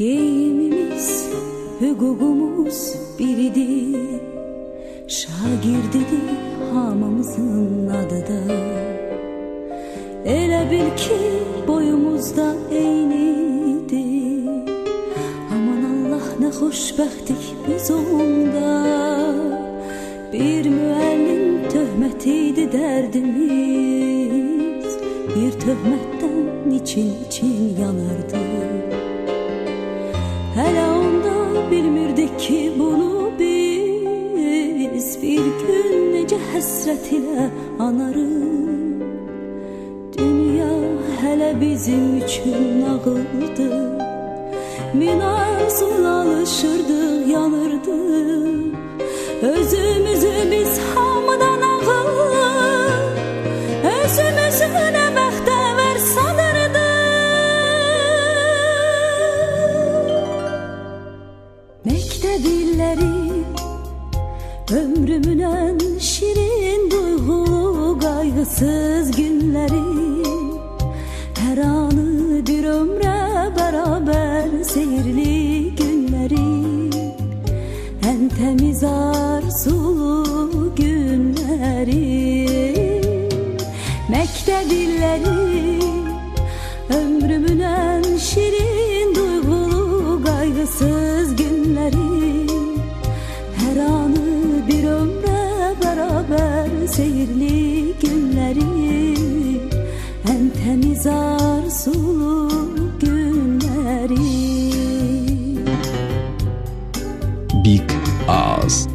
Geyimimiz, hukukumuz biridir. Şagirdidir hamımızın adı da Elə bil ki boyumuzda eynidir Aman Allah ne xoşbəxtlik biz onda. Bir müəllim töhmətiydi dərdimiz. Bir töhmətdən için için yanardı? Hele onda bilmirdik ki bunu ilə anarıq Dünya hele bizim üçün nağıldı Min arzula alışırdıq, yanırdıq Özümüzü biz hamıdan ağıl Özümüzü nə bəxtəvər sanırdıq Mektep illeri Ömrümün duygulu kaygısız günleri Her anı bir ömre beraber seyirli günleri. En temiz arzulu günleri Mektep illeri Ömrümün en şirin duygulu kaygısız günleri. Her anı bir ömre beraber seyirli günleri En temiz günleri Big Ağız